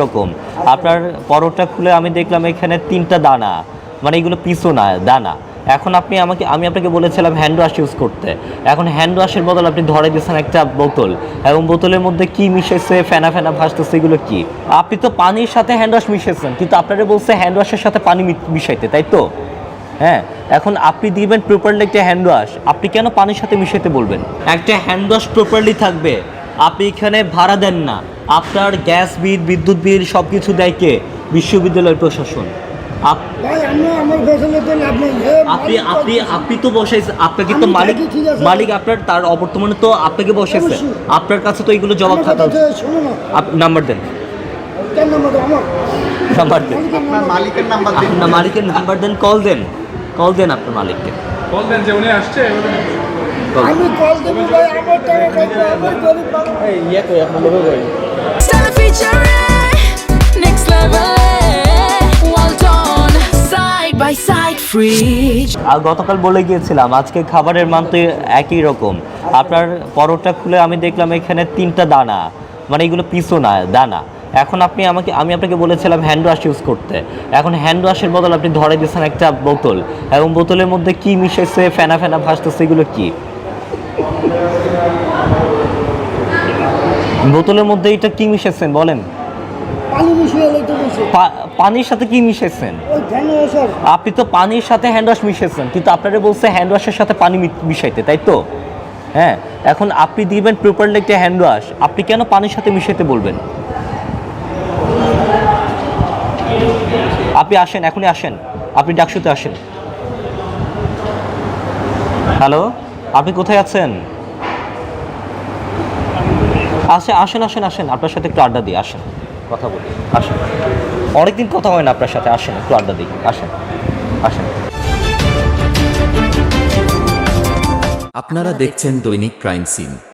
এরকম। আপনার পরোটা খুলে আমি দেখলাম এখানে তিনটা দানা। মানে এগুলো পিসও না, দানা। এখন আপনি আমাকে, আমি আপনাকে বলেছিলাম হ্যান্ড ওয়াশ ইউজ করতে। এখন হ্যান্ড ওয়াশের বদল আপনি ধরে দিয়েছেন একটা বোতল। এবং বোতলের মধ্যে কি মিশেছে, ফেনা ফেনা ভাসতেছে, এগুলো কি? আপনি তো পানির সাথে হ্যান্ড ওয়াশ মিশেছেন কিন্তু আপনারা বলছে হ্যান্ড ওয়াশের সাথে পানি মিশাইতে, তাই তো? হ্যাঁ এখন আপনি দিবেন প্রপারলি একটা হ্যান্ড ওয়াশ আপনি কেন পানির সাথে মিশাইতে বলবেন? একটা হ্যান্ড ওয়াশ প্রপারলি থাকবে। আপনি এখানে ভাড়া দেন না। আপনার গ্যাস বিল বিদ্যুৎ বিল সব কিছু দেয় কে? বিশ্ববিদ্যালয় প্রশাসন। আপনি আপনি। আপনি তো বসাইছেন আপনাকে তো মালিক থাকি, ঠিক আছে। মালিক আপনার তার অবর্তমানে তো আপনাকে বসাইছে। আপনার কাছে তো এগুলো জবাব থাকা নাম্বার দেন। নাম্বার? আমার নাম্বার দেন। মালিকের আপনার নাম্বার মালিকের মালিকের দেন কল দেন। কল দেন আপনার মালিককে। বলতেন যে উনি আসছে দেন। আমি কল দেবো ভাই আমার টাকা খাইতে আমার গরিব মানুষ। Stella fridge. আর গতকাল বলে গিয়েছিলাম, আজকে খাবারের মান তো একই রকম। আপনার পরোটা খুলে আমি দেখলাম এখানে তিনটা দানা। মানে এগুলো পিসও না, দানা। এখন আপনি আমাকে, আমি আপনাকে বলেছিলাম হ্যান্ড ওয়াশ ইউজ করতে। এখন হ্যান্ড ওয়াশের বদল আপনি ধরে দিয়েছেন একটা বোতল। এবং বোতলের মধ্যে কি মিশেছে ফেনা ফেনা ভাসতেছে, এগুলো কি? বোতলের মধ্যে এটা কি মিশেছেন বলেন? পানির সাথে কি মিশেছেন আপনি তো পানির সাথে হ্যান্ড ওয়াশ মিশিয়েছেন কিন্তু আপনারা বলছে হ্যান্ড ওয়াশের সাথে পানি মিশাইতে তাই তো? হ্যাঁ এখন আপনি দিবেন প্রপারলি একটা হ্যান্ড ওয়াশ আপনি কেন পানির সাথে মিশাইতে বলবেন? আপনি আসেন এখনই আসেন আপনি ডাকসুতে আসেন। হ্যালো আপনি কোথায় আছেন? আসে, আসেন আসেন আসেন, আপনার সাথে একটু আড্ডা দিই, আসেন, কথা বলি, আসেন। অনেকদিন কথা হয় না আপনার সাথে, আসেন, একটু আড্ডা দিই, আসেন আসেন। আপনারা দেখছেন দৈনিক ক্রাইম সিন।